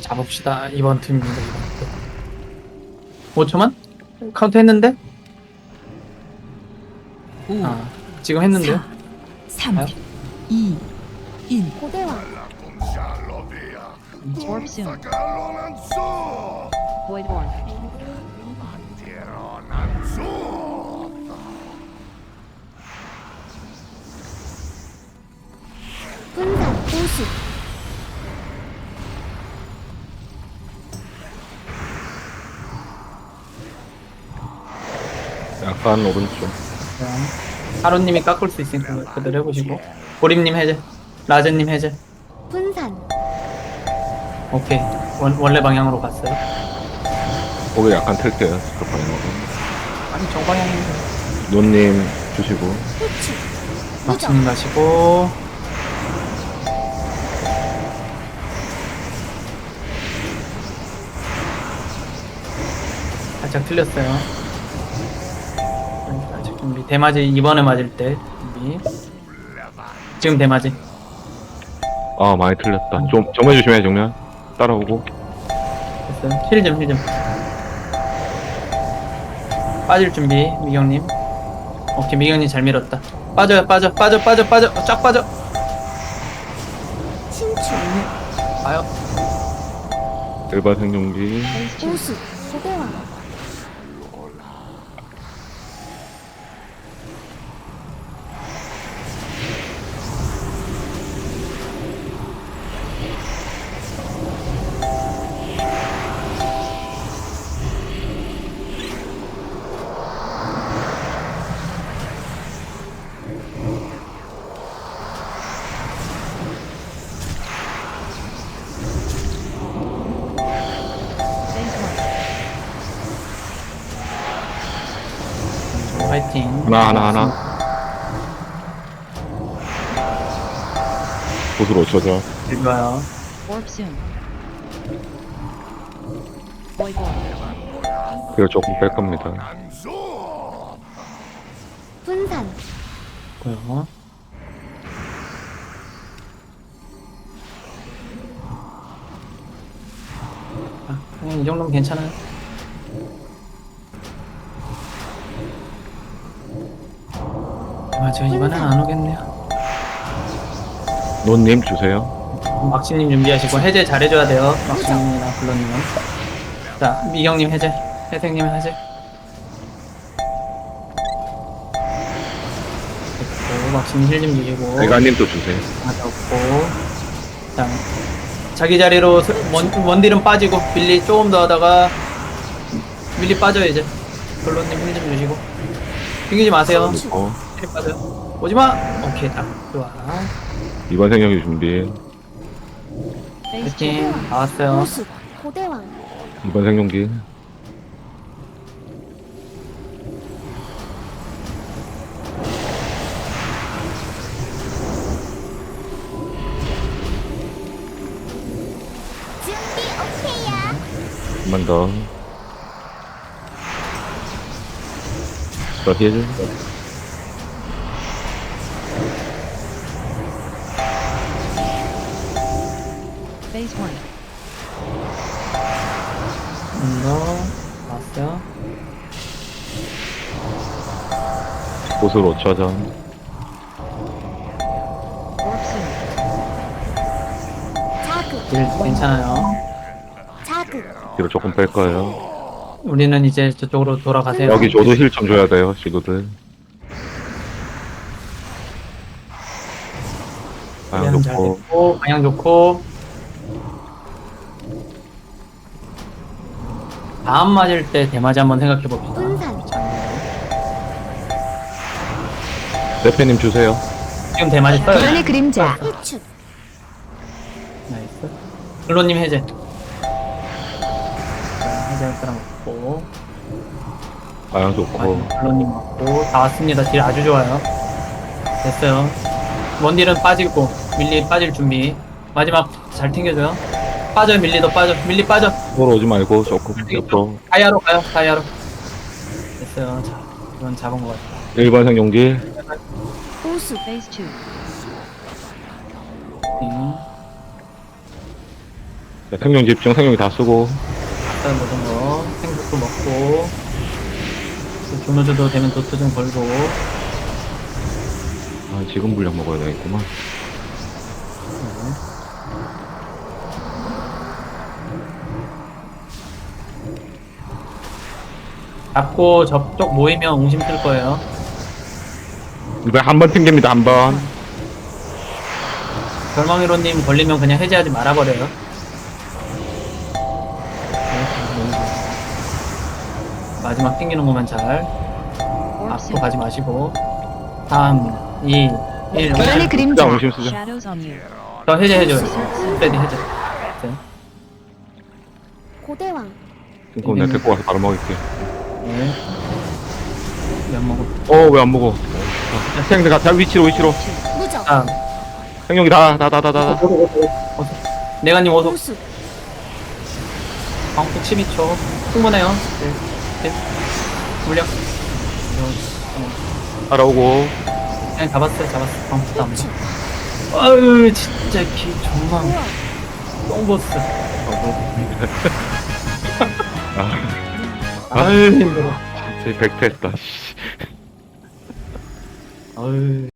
잡읍시다 이번 팀입니다 이번 팀. 5초만? 카운트 했는데? 오. 아 지금 했는데요? 3, 가요? 2, 1 고대왕 Orb soon. Void one. 약간 오른쪽. 하루님이 깎을 수 있으니까 그대로 해보시고. 보림님 해제. 라젠님 해제. 분산 오케이. 원, 원래 방향으로 갔어요. 거기 약간 틀게요. 그 방향으로. 아니, 저 방향인데. 노님 주시고. 후추 막신님 가시고. 살짝 틀렸어요. 준비. 대마지 이번에 맞을 때 준비. 지금 대마지. 아, 많이 틀렸다. 좀, 정면 조심해, 정면. 따라오고. 됐어요. 힐 좀, 힐 좀. 빠질 준비, 미경님. 오케이, 미경님 잘 밀었다. 빠져요, 빠져, 빠져, 빠져, 빠져, 쫙 빠져. 신축 가요. 일반 생존기. 호수 고대왕 화이팅. 하나, 하나, 하나. 보수로 쳐져. Warp soon. One. 그리고 조금 뺄 겁니다. 분산 고요. 아, 그냥 이 정도면 괜찮아요. 맞아, 이번엔 안 오겠네요. 노님 주세요. 막신님 준비하시고 해제 잘해줘야 돼요. 막신님이나 블러님은. 자, 미경님 해제. 혜생님 해제. 됐고, 막신님 힐좀 주시고. 대가님도 주세요. 맞았고. 자, 자기 자리로 스- 원, 원딜은 빠지고, 밀리 조금 더 하다가, 밀리 빠져요, 이제. 블러님 힐좀 주시고. 튕기지 마세요. 어, 힐 빠져요. 오지마! 오케이, 딱. 좋아. 이번 생존기 준비. Phase 2. 화이팅. 다 왔어요. 호수 고대왕 이번 생존기. 준비 오케이야 한 번 더. 더 힐. Phase 1. 음, 너, 왔어요. 보수로 쳐져. Warp soon. 자극 딜 괜찮아요. 자극 뒤로 조금 뺄 거예요. 우리는 이제 저쪽으로 돌아가세요. 여기 저도 힐 좀 줘야 돼요, 지도들. 방향 방향 잘 좋고. 됐고, 방향 좋고. 다음 맞을 때 대마지 한번 생각해 봅시다. 분산 대표님 주세요. 지금 대마지 써요. 불안의 그림자 나이스. 블로님 해제. 자, 해제할 사람 없고. 방향 좋고. 블로님 맞고. 다 왔습니다. 딜 아주 좋아요. 됐어요. 원딜은 빠지고, 밀리 빠질 준비. 마지막 잘 튕겨줘요. 빠져요, 밀리도 빠져. 밀리 빠져. 서로 오지 말고 조금 옆으로. 다이아로 가요, 다이아로. 됐어요. 자, 이건 잡은 것 같아요. 1번 생존기. 호수 Phase 2. 음. 자, 생존 집중, 생존기 다 쓰고. 일단 모든 거 생국도 먹고 또 조노조도 되면 도트 좀 걸고 아, 지금 물량 먹어야 되겠구만. 잡고 저쪽 모이면 웅심 쓸 거예요 이번에 한번 튕깁니다, 한 번. 별망이로님 걸리면 그냥 해제하지 말아버려요 마지막 튕기는 것만 잘 앞으로. 가지 마시고 3 2 1 바람의 쓰자, 그림자 옹심 쓰자. Shadows on you. 저 해제해줘요 레디 해제 네. 고대왕 그럼 내가 데리고 와서 바로 먹을게. 네. 안 먹어 어, 왜 안 먹어? 자, 생들 다 위치로, 위치로. 무적 아 생존기 다, 다, 다, 다, 다. 다. 내가님 어서 광폭 12초 충분해요 네. 네. 물량 어, 따라오고. 그냥 잡았어요 잡았어 다음 우측 아유 진짜 기 정말 아, 아유 힘들어 진짜 백패했다. 씨. 아유